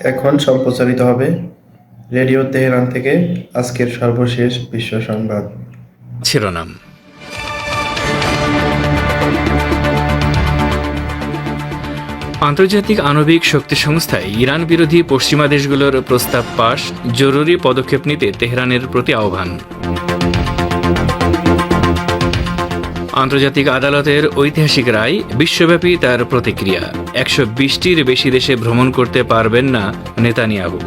এখন সম্প্রচারিত হবে রেডিও তেহরান থেকে আজকের সর্বশেষ বিশ্ব সংবাদ। শিরোনাম। আন্তর্জাতিক আণবিক শক্তি সংস্থায় ইরান বিরোধী পশ্চিমা দেশগুলোর প্রস্তাব পাশ, জরুরি পদক্ষেপ নিতে তেহরানের প্রতি আহ্বান। আন্তর্জাতিক আদালতের ঐতিহাসিক রায় বিশ্বব্যাপী তার প্রতিক্রিয়া। একশো বিশটির বেশি দেশে ভ্রমণ করতে পারবেন না নেতানিয়াহু।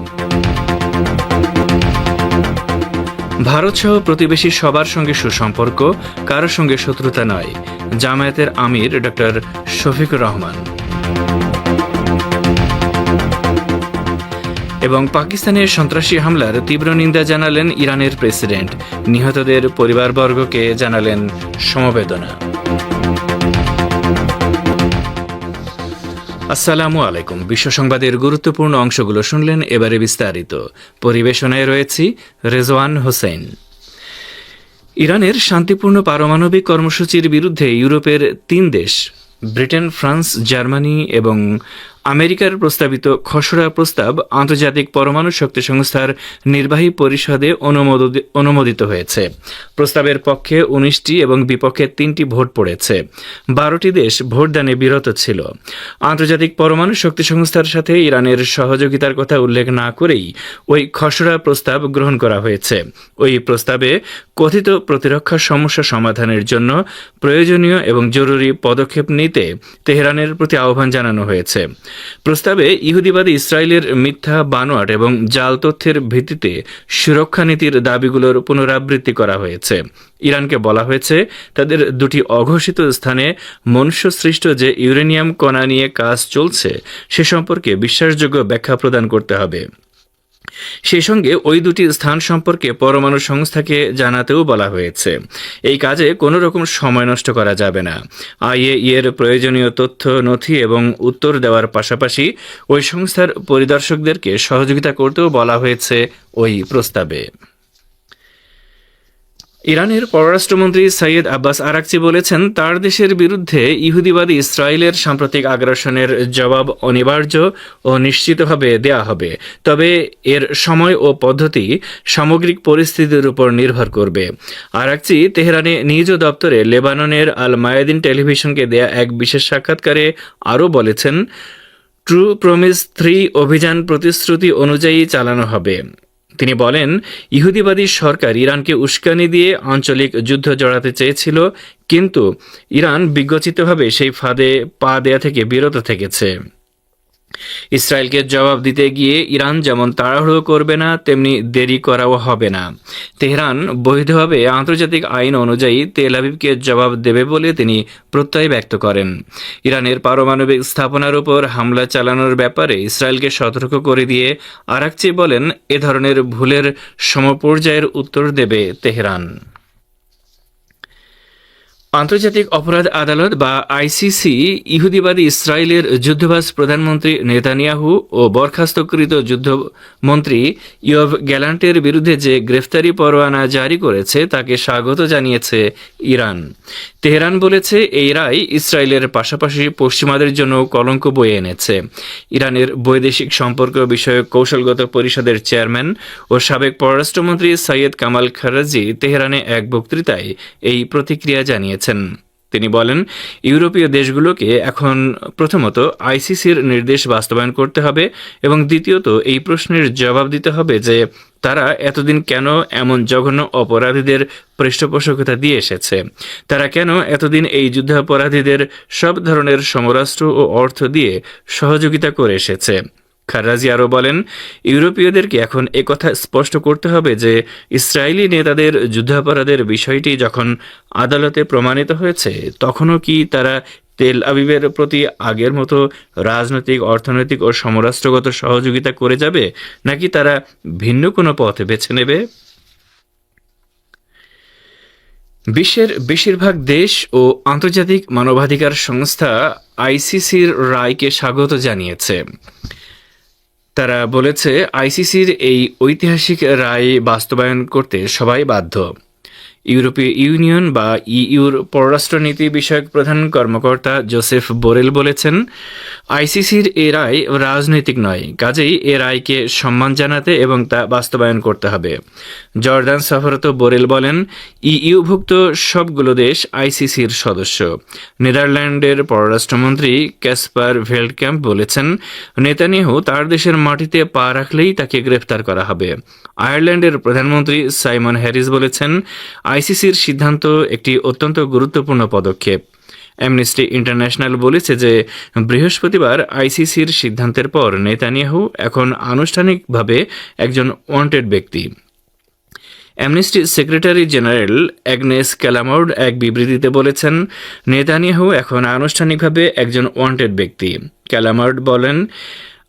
ভারত সহ প্রতিবেশী সবার সঙ্গে সুসম্পর্ক কারোর সঙ্গে শত্রুতা নয়। জামায়াতের আমির ডক্টর শফিকুর রহমান। এবং পাকিস্তানের সন্ত্রাসী হামলার তীব্র নিন্দা জানালেন ইরানের প্রেসিডেন্ট। নিহতদের পরিবারবর্গকে জানালেন সমবেদনা। আসসালামু আলাইকুম। বিশ্ব সংবাদের গুরুত্বপূর্ণ অংশগুলো শুনলেন এবারে বিস্তারিত। পরিবেশনায় রয়েছি রেজওয়ান হোসেন। ইরানের শান্তিপূর্ণ পারমাণবিক কর্মসূচির বিরুদ্ধে ইউরোপের তিন দেশ, ব্রিটেন, ফ্রান্স, জার্মানি এবং আমেরিকার প্রস্তাবিত খসড়া প্রস্তাব আন্তর্জাতিক পরমাণু শক্তি সংস্থার নির্বাহী পরিষদে অনুমোদ- অনুমোদিত হয়েছে। প্রস্তাবের পক্ষে উনিশটি এবং বিপক্ষে তিনটি ভোট পড়েছে। বারোটি দেশ ভোটদানে বিরত ছিল। আন্তর্জাতিক পরমাণু শক্তি সংস্থার সাথে ইরানের সহযোগিতার কথা উল্লেখ না করেই ওই খসড়া প্রস্তাব গ্রহণ করা হয়েছে। ওই প্রস্তাবে কথিত প্রতিরক্ষা সমস্যা সমাধানের জন্য প্রয়োজনীয় এবং জরুরি পদক্ষেপ নিতে তেহরানের প্রতি আহ্বান জানানো হয়েছে। প্রস্তাবে ইহুদিবাদী ইসরায়েলের মিথ্যা বানোয়াট এবং জাল তথ্যের ভিত্তিতে সুরক্ষা নীতির দাবিগুলোর পুনরাবৃত্তি করা হয়েছে। ইরানকে বলা হয়েছে, তাদের দুটি অঘোষিত স্থানে মনুষ্য সৃষ্ট যে ইউরেনিয়াম কণা নিয়ে কাজ চলছে, সে সম্পর্কে বিশ্বাসযোগ্য ব্যাখ্যা প্রদান করতে হবে। সেই সঙ্গে ওই দুটি স্থান সম্পর্কে পরমাণু সংস্থাকে জানাতেও বলা হয়েছে। এই কাজে কোনো রকম সময় নষ্ট করা যাবে না। আইএ এর প্রয়োজনীয় তথ্য, নথি এবং উত্তর দেওয়ার পাশাপাশি ওই সংস্থার পরিদর্শকদেরকে সহযোগিতা করতেও বলা হয়েছে ওই প্রস্তাবে। ইরানের পররাষ্ট্রমন্ত্রী সৈয়দ আব্বাস আরাকচি বলেছেন, তার দেশের বিরুদ্ধে ইহুদিবাদী ইসরায়েলের সাম্প্রতিক আগ্রাসনের জবাব অনিবার্য ও নিশ্চিতভাবে দেয়া হবে। তবে এর সময় ও পদ্ধতি সামগ্রিক পরিস্থিতির উপর নির্ভর করবে। আরাকচি তেহরানে নিজ দপ্তরে লেবাননের আল মায়াদিন টেলিভিশনকে দেয়া এক বিশেষ সাক্ষাৎকারে আরও বলেছেন, ট্রু প্রমিস থ্রি অভিযান প্রতিশ্রুতি অনুযায়ী চালানো হবে। তিনি বলেন, ইহুদিবাদী সরকার ইরানকে উস্কানি দিয়ে আঞ্চলিক যুদ্ধ জড়াতে চেয়েছিল, কিন্তু ইরান বিজ্ঞচিতভাবে সেই ফাঁদে পা দেয়া থেকে বিরত থেকেছে। ইসরায়েলকে জবাব দিতে গিয়ে ইরান যেমন তাড়াহুড়ো করবে না, তেমনি দেরি করাও হবে না। তেহরান বৈধভাবে আন্তর্জাতিক আইন অনুযায়ী তেল আবিবকে জবাব দেবে বলে তিনি প্রত্যয় ব্যক্ত করেন। ইরানের পারমাণবিক স্থাপনার উপর হামলা চালানোর ব্যাপারে ইসরায়েলকে সতর্ক করে দিয়ে আরাকচি বলেন, এ ধরনের ভুলের সমপর্যায়ের উত্তর দেবে তেহরান। আন্তর্জাতিক অপরাধ আদালত বা আইসিসি ইহুদিবাদী ইসরায়েলের যুদ্ধবাজ প্রধানমন্ত্রী নেতানিয়াহু ও বরখাস্তকৃত যুদ্ধমন্ত্রী ইয়ভ গ্যালান্টের বিরুদ্ধে যে গ্রেফতারি পরোয়ানা জারি করেছে, তাকে স্বাগত জানিয়েছে ইরান। তেহরান বলেছে, এই রায় ইসরায়েলের পাশাপাশি পশ্চিমাদের জন্য কলঙ্ক বয়ে এনেছে। ইরানের বৈদেশিক সম্পর্ক বিষয়ক কৌশলগত পরিষদের চেয়ারম্যান ও সাবেক পররাষ্ট্রমন্ত্রী সৈয়দ কামাল খারাজি তেহরানে এক বক্তৃতায় এই প্রতিক্রিয়া জানিয়েছেন তিনি বলেন, ইউরোপীয় দেশগুলোকে এখন প্রথমত আইসিসির নির্দেশ বাস্তবায়ন করতে হবে এবং দ্বিতীয়ত এই প্রশ্নের জবাব দিতে হবে যে তারা এতদিন কেন এমন জঘন্য অপরাধীদের পৃষ্ঠপোষকতা দিয়ে এসেছে? তারা কেন এতদিন এই যুদ্ধাপরাধীদের সব ধরনের সমরাষ্ট্র ও অর্থ দিয়ে সহযোগিতা করে এসেছে? খারাজি আরও বলেন, ইউরোপীয়দেরকে এখন একথা স্পষ্ট করতে হবে যে ইসরায়েলি নেতাদের যুদ্ধাপরাধের বিষয়টি যখন আদালতে প্রমাণিত হয়েছে, তখনও কি তারা তেল আবিবের প্রতি আগের মতো রাজনৈতিক, অর্থনৈতিক ও সমরাষ্ট্রগত সহযোগিতা করে যাবে, নাকি তারা ভিন্ন কোনো পথ বেছে নেবে? বিশ্বের বেশিরভাগ দেশ ও আন্তর্জাতিক মানবাধিকার সংস্থা আইসিসির রায়কে স্বাগত জানিয়েছে। তারা বলেছে আইসিসির এই ঐতিহাসিক রায় বাস্তবায়ন করতে সবাই বাধ্য। ইউরোপীয় ইউনিয়ন বা ইইউর পররাষ্ট্রনীতি বিষয়ক প্রধান কর্মকর্তা জোসেফ বোরেল বলেছেন, আইসিসির এ রায় রাজনৈতিক নয়, কাজেই এ রায়কে সম্মান জানাতে এবং তা বাস্তবায়ন করতে হবে। জর্দান সফরত বোরেল বলেন, ইইউভুক্ত সবগুলো দেশ আইসিসির সদস্য। নেদারল্যান্ডের পররাষ্ট্রমন্ত্রী ক্যাসপার ভেল্ডক্যাম্প বলেছেন, নেতানিয়াহু তার দেশের মাটিতে পা রাখলেই তাকে গ্রেফতার করা হবে। আয়ারল্যান্ডের প্রধানমন্ত্রী সাইমন হ্যারিস বলেছেন আইসিসির সিদ্ধান্ত একটি অত্যন্ত গুরুত্বপূর্ণ পদক্ষেপ। অ্যামনেস্টি ইন্টারন্যাশনাল বলেছে যে, বৃহস্পতিবার আইসিসির সিদ্ধান্তের পর নেতানিয়াহু এখন আনুষ্ঠানিকভাবে একজন ওয়ান্টেড ব্যক্তি। Amnesty secretary general Agnes Callamard এক বিবৃতিতে বলেছেন, নেতানিয়াহু এখন আনুষ্ঠানিকভাবে একজন ওয়ান্টেড ব্যক্তি। ক্যালামোর্ড বলেন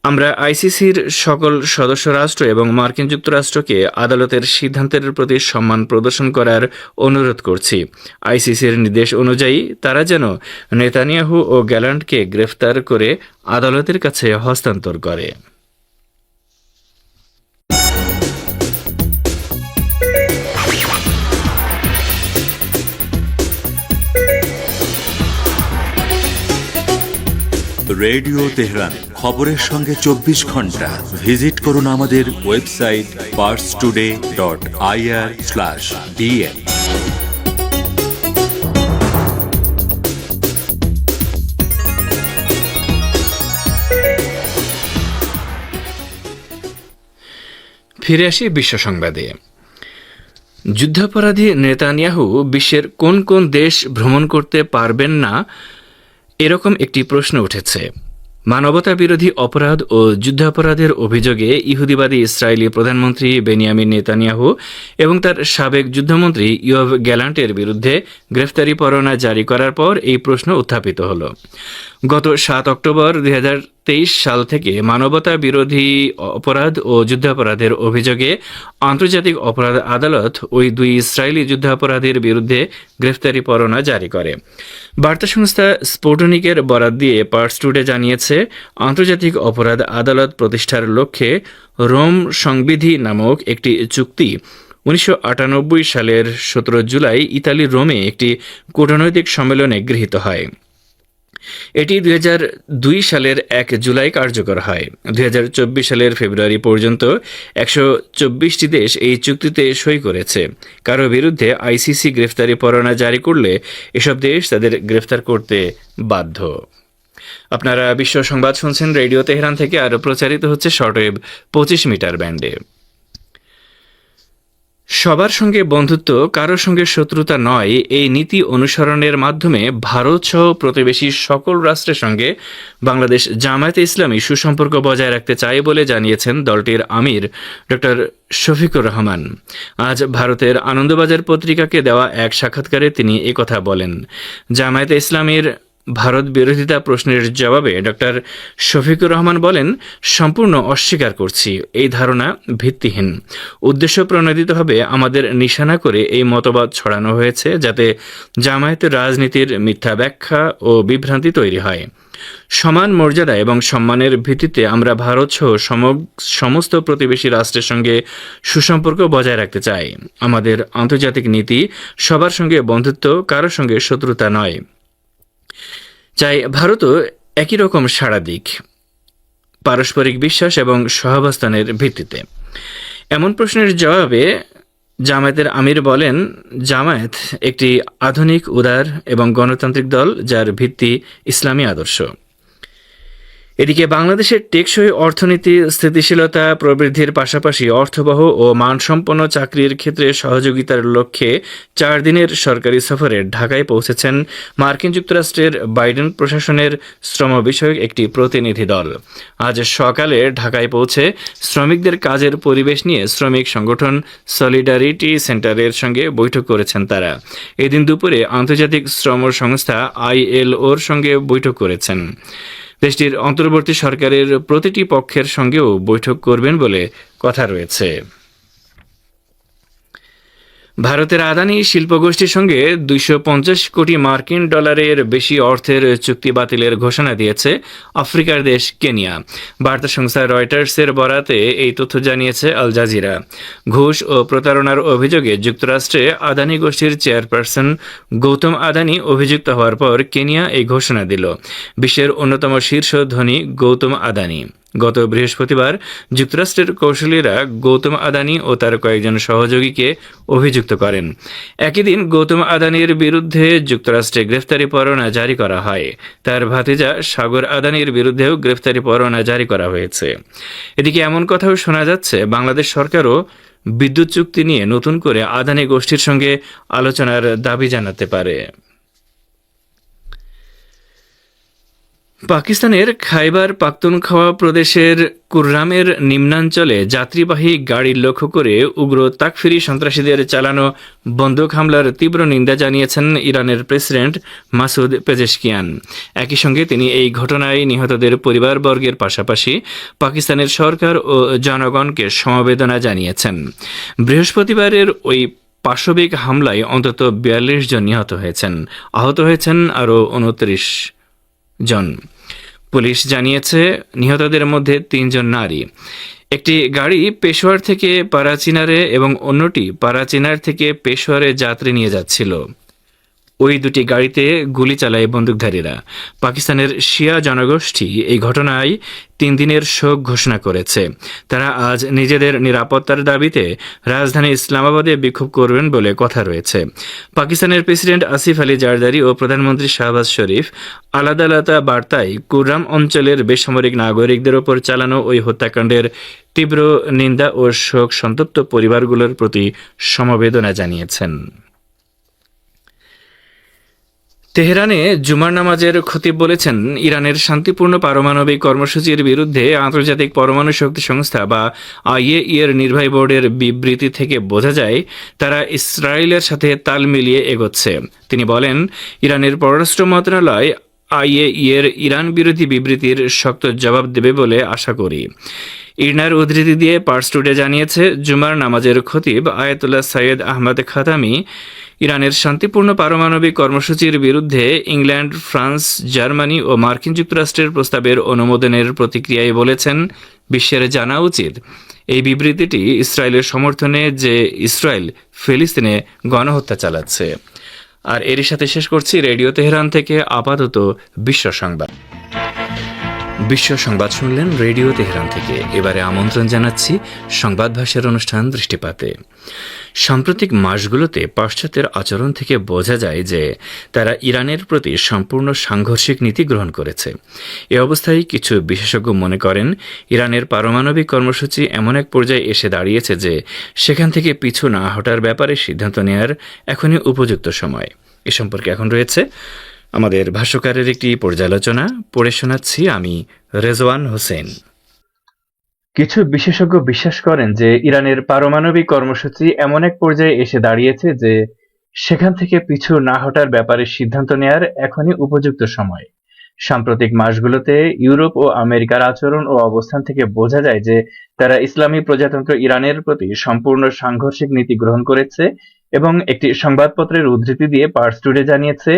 আমরা আইসিসির সকল সদস্য রাষ্ট্র এবং মার্কিন যুক্তরাষ্ট্রকে আদালতের সিদ্ধান্তের প্রতি সম্মান প্রদর্শন করার অনুরোধ করছি। আইসিসির নির্দেশ অনুযায়ী তারা যেন নেতানিয়াহু ও গ্যালান্টকে গ্রেফতার করে আদালতের কাছে হস্তান্তর করে। Radio Tehran. খবরের সঙ্গে চব্বিশ ঘণ্টা। ভিজিট করুন আমাদের website Pars today dot IR slash DN. ফিরে আসি বিশ্ব সংবাদে। যুদ্ধাপরাধী নেতানিয়াহু বিশ্বের কোন কোন দেশ ভ্রমণ করতে পারবেন না, এরকম একটি প্রশ্ন উঠেছে। মানবতা বিরোধী অপরাধ ও যুদ্ধাপরাধের অভিযোগে ইহুদিবাদী ইসরায়েলি প্রধানমন্ত্রী বেনিয়ামিন নেতানিয়াহু এবং তার সাবেক যুদ্ধমন্ত্রী ইয়ভ গ্যালান্টের বিরুদ্ধে গ্রেফতারি পরোয়ানা জারি করার পর এই প্রশ্ন উত্থাপিত হল। গত সাত অক্টোবর দুই সাল থেকে মানবতা বিরোধী অপরাধ ও যুদ্ধাপরাধের অভিযোগে আন্তর্জাতিক অপরাধ আদালত ওই দুই ইসরায়েলি যুদ্ধাপরাধীর বিরুদ্ধে গ্রেফতারি পরোয়ানা জারি করে। বার্তা সংস্থা স্পোটনিকের বরাত দিয়ে পার্স টুডে জানিয়েছে, আন্তর্জাতিক অপরাধ আদালত প্রতিষ্ঠার লক্ষ্যে রোম সংবিধি নামক একটি চুক্তি উনিশশো আটানব্বই সালের সতেরো জুলাই ইতালির রোমে একটি কূটনৈতিক সম্মেলনে গৃহীত হয়। এটি দুই সালের এক জুলাই কার্যকর হয়। দুই হাজার চব্বিশ সালের ফেব্রুয়ারি পর্যন্ত একশো চব্বিশটি দেশ এই চুক্তিতে সই করেছে। কারও বিরুদ্ধে আইসিসি গ্রেফতারি পরোয়ানা জারি করলে এসব দেশ তাদের গ্রেফতার করতে বাধ্য। আপনারা বিশ্ব সংবাদ শুনছেন রেডিও তেহরান থেকে। আরও প্রচারিত হচ্ছে শর্টওয়েভ পঁচিশ মিটার ব্যান্ডে। সবার সঙ্গে বন্ধুত্ব, কারোর সঙ্গে শত্রুতা নয়, এই নীতি অনুসরণের মাধ্যমে ভারত সহ প্রতিবেশী সকল রাষ্ট্রের সঙ্গে বাংলাদেশ জামায়াতে ইসলামী সুসম্পর্ক বজায় রাখতে চায় বলে জানিয়েছেন দলটির আমির ডক্টর শফিকুর রহমান। আজ ভারতের আনন্দবাজার পত্রিকাকে দেওয়া এক সাক্ষাৎকারে তিনি একথা বলেন। জামায়াতে ইসলামীর ভারত বিরোধিতা প্রশ্নের জবাবে ডক্টর শফিকুর রহমান বলেন, সম্পূর্ণ অস্বীকার করছি, এই ধারণা ভিত্তিহীন। উদ্দেশ্য প্রণোদিতভাবে আমাদের নিশানা করে এই মতবাদ ছড়ানো হয়েছে যাতে জামায়াতের রাজনীতির মিথ্যা ব্যাখ্যা ও বিভ্রান্তি তৈরি হয়। সমান মর্যাদা এবং সম্মানের ভিত্তিতে আমরা ভারত সহ সমস্ত প্রতিবেশী রাষ্ট্রের সঙ্গে সুসম্পর্ক বজায় রাখতে চাই। আমাদের আন্তর্জাতিক নীতি সবার সঙ্গে বন্ধুত্ব, কারোর সঙ্গে শত্রুতা নয়। চাই ভারতও একই রকম সাড়া দিক, পারস্পরিক বিশ্বাস এবং সহাবস্থানের ভিত্তিতে। এমন প্রশ্নের জবাবে জামায়াতের আমির বলেন, জামায়াত একটি আধুনিক, উদার এবং গণতান্ত্রিক দল যার ভিত্তি ইসলামী আদর্শ। এদিকে বাংলাদেশের টেকসই অর্থনীতি, স্থিতিশীলতা, প্রবৃদ্ধির পাশাপাশি অর্থবহ ও মানসম্পন্ন চাকরির ক্ষেত্রে সহযোগিতার লক্ষ্যে চার দিনের সরকারি সফরে ঢাকায় পৌঁছেছেন মার্কিন যুক্তরাষ্ট্রের বাইডেন প্রশাসনের শ্রম বিষয়ক একটি প্রতিনিধি দল। আজ সকালে ঢাকায় পৌঁছে শ্রমিকদের কাজের পরিবেশ নিয়ে শ্রমিক সংগঠন সলিডারিটি সেন্টারের সঙ্গে বৈঠক করেছেন তারা। এদিন দুপুরে আন্তর্জাতিক শ্রম সংস্থা আইএলওর সঙ্গে বৈঠক করেছেন। দেশটির অন্তর্বর্তী সরকারের প্রতিটি পক্ষের সঙ্গেও বৈঠক করবেন বলে কথা রয়েছে। ভারতের আদানি শিল্পগোষ্ঠীর সঙ্গে দুইশো পঞ্চাশ কোটি মার্কিন ডলারের বেশি অর্থের চুক্তি বাতিলের ঘোষণা দিয়েছে আফ্রিকার দেশ কেনিয়া। বার্তা সংস্থা রয়টার্সের বরাতে এই তথ্য জানিয়েছে আল জাজিরা। ঘুষ ও প্রতারণার অভিযোগে যুক্তরাষ্ট্রে আদানি গোষ্ঠীর চেয়ারপারসন গৌতম আদানি অভিযুক্ত হওয়ার পর কেনিয়া এই ঘোষণা দিল। বিশ্বের অন্যতম শীর্ষ ধনী গৌতম আদানি। গত বৃহস্পতিবার যুক্তরাষ্ট্রের কৌশলীরা গৌতম আদানি ও তার কয়েকজন সহযোগীকে অভিযুক্ত করেন। একই দিন গৌতম আদানির বিরুদ্ধে যুক্তরাষ্ট্রে গ্রেফতারি পরোয়ানা জারি করা হয়। তার ভাতিজা সাগর আদানির বিরুদ্ধেও গ্রেফতারি পরোয়ানা জারি করা হয়েছে। এদিকে এমন কথাও শোনা যাচ্ছে, বাংলাদেশ সরকারও বিদ্যুৎ চুক্তি নিয়ে নতুন করে আদানি গোষ্ঠীর সঙ্গে আলোচনার দাবি জানাতে পারে। পাকিস্তানের খাইবার পাখতুনখাওয়া প্রদেশের কুররামের নিম্নাঞ্চলে যাত্রীবাহী গাড়ি লক্ষ্য করে উগ্র তাকফিরি সন্ত্রাসীদের চালানো বন্দুক হামলার তীব্র নিন্দা জানিয়েছেন ইরানের প্রেসিডেন্ট মাসুদ পেজেশকিয়ান। একই সঙ্গে তিনি এই ঘটনায় নিহতদের পরিবারবর্গের পাশাপাশি পাকিস্তানের সরকার ও জনগণকে সমবেদনা জানিয়েছেন। বৃহস্পতিবারের ওই পাশবিক হামলায় অন্তত বিয়াল্লিশ জন নিহত হয়েছেন। আহত হয়েছেন আরও উনত্রিশ জন। পুলিশ জানিয়েছে, নিহতদের মধ্যে তিনজন নারী। একটি গাড়ি পেশোয়ার থেকে পারাচিনারে এবং অন্যটি পারাচিনার থেকে পেশোয়ারে যাত্রী নিয়ে যাচ্ছিল। ওই দুটি গাড়িতে গুলি চালায় বন্দুকধারীরা। পাকিস্তানের শিয়া জনগোষ্ঠী এই ঘটনায় তিন দিনের শোক ঘোষণা করেছে। তারা আজ নিজেদের নিরাপত্তার দাবিতে রাজধানী ইসলামাবাদে বিক্ষোভ করবেন বলে কথা রয়েছে। পাকিস্তানের প্রেসিডেন্ট আসিফ আলী জারদারি ও প্রধানমন্ত্রী শাহবাজ শরীফ আলাদা আলাদা বার্তায় কুররাম অঞ্চলের বেসামরিক নাগরিকদের ওপর চালানো ওই হত্যাকাণ্ডের তীব্র নিন্দা ও শোক সন্তপ্ত পরিবারগুলোর প্রতি সমবেদনা জানিয়েছেন। তেহরানে জুমার নামাজের খতিব বলেছেন, ইরানের শান্তিপূর্ণ পারমাণবিক কর্মসূচির বিরুদ্ধে আন্তর্জাতিক পরমাণু শক্তি সংস্থা বা আইএ এর নির্বাহী বোর্ডের বিবৃতি থেকে বোঝা যায়, তারা ইসরায়েলের সাথে তাল মিলিয়ে এগোচ্ছে। তিনি বলেন, ইরানের পররাষ্ট্র মন্ত্রণালয় আইএ এর ইরান বিরোধী বিবৃতির শক্ত জবাব দেবে বলে আশা করি। ইরনার উদ্ধৃতি দিয়ে পার্স টুডে জানিয়েছে, জুমার নামাজের খতিব আয়াতুল্লাহ সৈয়দ আহমদ খাতামি ইরানের শান্তিপূর্ণ পারমাণবিক কর্মসূচির বিরুদ্ধে ইংল্যান্ড, ফ্রান্স, জার্মানি ও মার্কিন যুক্তরাষ্ট্রের প্রস্তাবের অনুমোদনের প্রতিক্রিয়ায় বলেছেন বিশ্বের জানা উচিত। এই বিবৃতিটি ইসরায়েলের সমর্থনে যে ইসরায়েল ফিলিস্তিনে গণহত্যা চালাচ্ছে। আর এরই সাথে শেষ করছি রেডিও তেহরান থেকে আপাতত বিশ্ব সংবাদ। বিশ্ব সংবাদ শুনলেন রেডিও তেহরান থেকে। এবারে আমন্ত্রণ জানাচ্ছি সংবাদ ভাষার অনুষ্ঠান দৃষ্টিপাতে। সাম্প্রতিক মাসগুলোতে পাশ্চাত্যের আচরণ থেকে বোঝা যায় যে তারা ইরানের প্রতি সম্পূর্ণ সাংঘর্ষিক নীতি গ্রহণ করেছে। এ অবস্থায় কিছু বিশেষজ্ঞ মনে করেন, ইরানের পারমাণবিক কর্মসূচি এমন এক পর্যায়ে এসে দাঁড়িয়েছে যে সেখান থেকে পিছু না হটার ব্যাপারে সিদ্ধান্ত নেয়ার এখনই উপযুক্ত সময়। এ সম্পর্কে এখন রয়েছে আমাদের ভাষ্যকারের একটি পর্যালোচনা পড়ে শোনাচ্ছি আমি, রেজওয়ান হোসেন। কিছু বিশেষজ্ঞ বিশ্বাস করেন যে ইরানের পারমাণবিক কর্মসূচি এমন এক পর্যায়ে এসে দাঁড়িয়েছে যে সেখান থেকে পিছু না হটার ব্যাপারে সিদ্ধান্ত নেয়ার এখনই উপযুক্ত সময়। সাম্প্রতিক মাসগুলোতে ইউরোপ ও আমেরিকার আচরণ ও অবস্থান থেকে বোঝা যায় যে তারা ইসলামী প্রজাতন্ত্র ইরানের প্রতি সম্পূর্ণ সাংঘর্ষিক নীতি গ্রহণ করেছে এবং একটি সংবাদপত্রের উদ্ধৃতি দিয়ে পার্স টুডে জানিয়েছে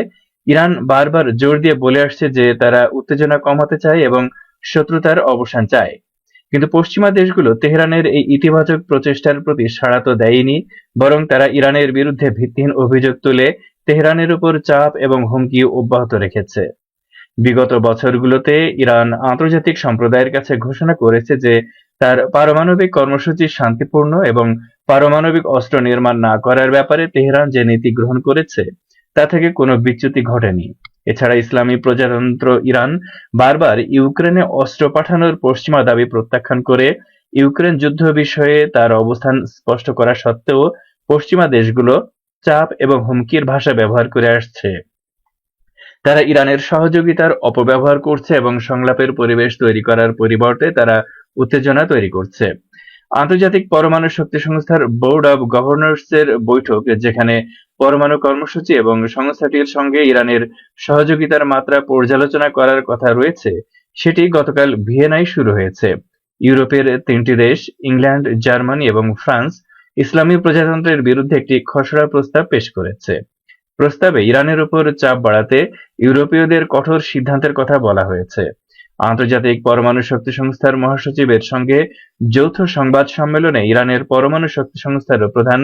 ইরান বারবার জোর দিয়ে বলে আসছে যে তারা উত্তেজনা কমাতে চায় এবং শত্রুতার অবসান চায়। কিন্তু পশ্চিমা দেশগুলো তেহরানের এই ইতিবাচক প্রচেষ্টার প্রতি সাড়া তো দেয়নি, বরং তারা ইরানের বিরুদ্ধে ভিত্তিহীন অভিযোগ তুলে তেহরানের উপর চাপ এবং হুমকি অব্যাহত রেখেছে। বিগত বছরগুলোতে ইরান আন্তর্জাতিক সম্প্রদায়ের কাছে ঘোষণা করেছে যে তার পারমাণবিক কর্মসূচি শান্তিপূর্ণ এবং পারমাণবিক অস্ত্র নির্মাণ না করার ব্যাপারে তেহরান যে নীতি গ্রহণ করেছে তা থেকে কোনো বিচ্যুতি ঘটেনি। এছাড়া ইসলামী প্রজাতন্ত্র ইরান বারবার ইউক্রেনে অস্ত্র পাঠানোর পশ্চিমা দাবি প্রত্যাখ্যান করে। ইউক্রেন যুদ্ধ বিষয়ে তার অবস্থান স্পষ্ট করা সত্ত্বেও পশ্চিমা দেশগুলো চাপ এবং হুমকির ভাষা ব্যবহার করে আসছে। তারা ইরানের সহযোগিতার অপব্যবহার করছে এবং সংলাপের পরিবেশ তৈরি করার পরিবর্তে তারা উত্তেজনা তৈরি করছে। আন্তর্জাতিক পরমাণু শক্তি সংস্থার বোর্ড অব গভর্নর্সের বৈঠক, যেখানে পরমাণু কর্মসূচি এবং সংস্থাটির সঙ্গে ইরানের সহযোগিতার মাত্রা পর্যালোচনা করার কথা রয়েছে, সেটি গতকাল ভিয়েনায় শুরু হয়েছে। ইউরোপের তিনটি দেশ, ইংল্যান্ড, জার্মানি এবং ফ্রান্স, ইসলামী প্রজাতন্ত্রের বিরুদ্ধে একটি খসড়া প্রস্তাব পেশ করেছে। প্রস্তাবে ইরানের উপর চাপ বাড়াতে ইউরোপীয়দের কঠোর সিদ্ধান্তের কথা বলা হয়েছে। আন্তর্জাতিক পরমাণু শক্তি সংস্থার মহাসচিবের সঙ্গে যৌথ সংবাদ সম্মেলনে ইরানের পরমাণু শক্তি সংস্থার প্রধান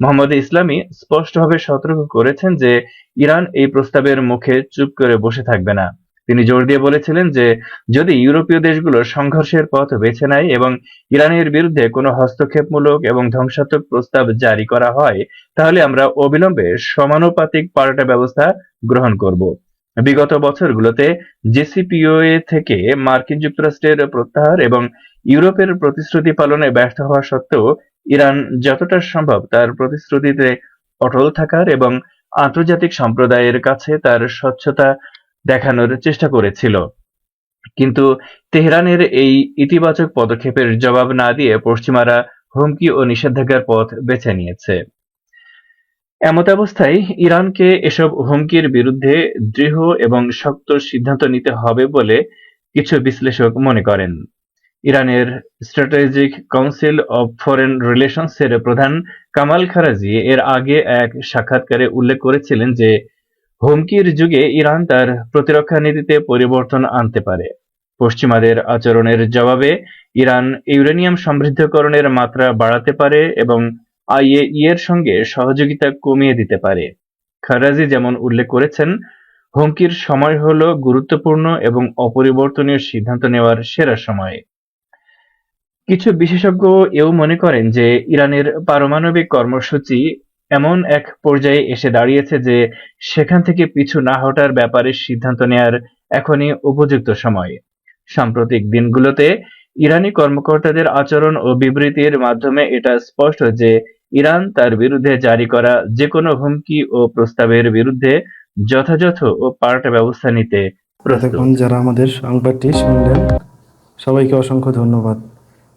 মোহাম্মদ ইসলামী স্পষ্টভাবে সতর্ক করেছেন যে ইরান এই প্রস্তাবের মুখে চুপ করে বসে থাকবে না। তিনি জোর দিয়ে বলেছিলেন যে, যদি ইউরোপীয় দেশগুলো সংঘর্ষের পথ বেছে নেয় এবং ইরানের বিরুদ্ধে কোনো হস্তক্ষেপমূলক এবং ধ্বংসাত্মক প্রস্তাব জারি করা হয়, তাহলে আমরা অবিলম্বে সমানুপাতিক পাল্টা ব্যবস্থা গ্রহণ করব। বিগত বছরগুলোতে জেসিপিওএ থেকে মার্কিন যুক্তরাষ্ট্রের প্রত্যাহার এবং ইউরোপের প্রতিশ্রুতি পালনে ব্যর্থ হওয়া সত্ত্বেও ইরান যতটা সম্ভব তার প্রতিশ্রুতিতে অটল থাকার এবং আন্তর্জাতিক সম্প্রদায়ের কাছে তার স্বচ্ছতা দেখানোর চেষ্টা করেছিল। কিন্তু তেহরানের এই ইতিবাচক পদক্ষেপের জবাব না দিয়ে পশ্চিমারা হুমকি ও নিষেধাজ্ঞার পথ বেছে নিয়েছে। এমতাবস্থায় ইরানকে এসব হুমকির বিরুদ্ধে দৃঢ় এবং শক্ত সিদ্ধান্ত নিতে হবে বলে কিছু বিশ্লেষক মনে করেন। ইরানের strategic council of foreign relations এর প্রধান কামাল খারাজি এর আগে এক সাক্ষাৎকারে উল্লেখ করেছিলেন যে, হুমকির যুগে ইরান তার প্রতিরক্ষা নীতিতে পরিবর্তন আনতে পারে। পশ্চিমাদের আচরণের জবাবে ইরান ইউরেনিয়াম সমৃদ্ধকরণের মাত্রা বাড়াতে পারে এবং আইএই এর সঙ্গে সহযোগিতা কমিয়ে দিতে পারে। খারাজি যেমন উল্লেখ করেছেন, হুমকির সময় হল গুরুত্বপূর্ণ এবং অপরিবর্তনীয় সিদ্ধান্ত নেওয়ার সেরা সময়। কিছু বিশেষজ্ঞ এও মনে করেন যে ইরানের পারমাণবিক কর্মসূচি এমন এক পর্যায়ে এসে দাঁড়িয়েছে যে সেখান থেকে পিছু না হটার ব্যাপারে সিদ্ধান্ত নেয়ার এখনই উপযুক্ত সময়। সাম্প্রতিক দিনগুলোতে ইরানি কর্মকর্তাদের আচরণ ও বিবৃতির মাধ্যমে এটা স্পষ্ট যে ইরান তার বিরুদ্ধে জারি করা যে কোনো হুমকি ও প্রস্তাবের বিরুদ্ধে যথাযথ ও পাল্টা ব্যবস্থা নিতে যারা আমাদের সংবাদটি শুনলেন, সবাইকে অসংখ্য ধন্যবাদ।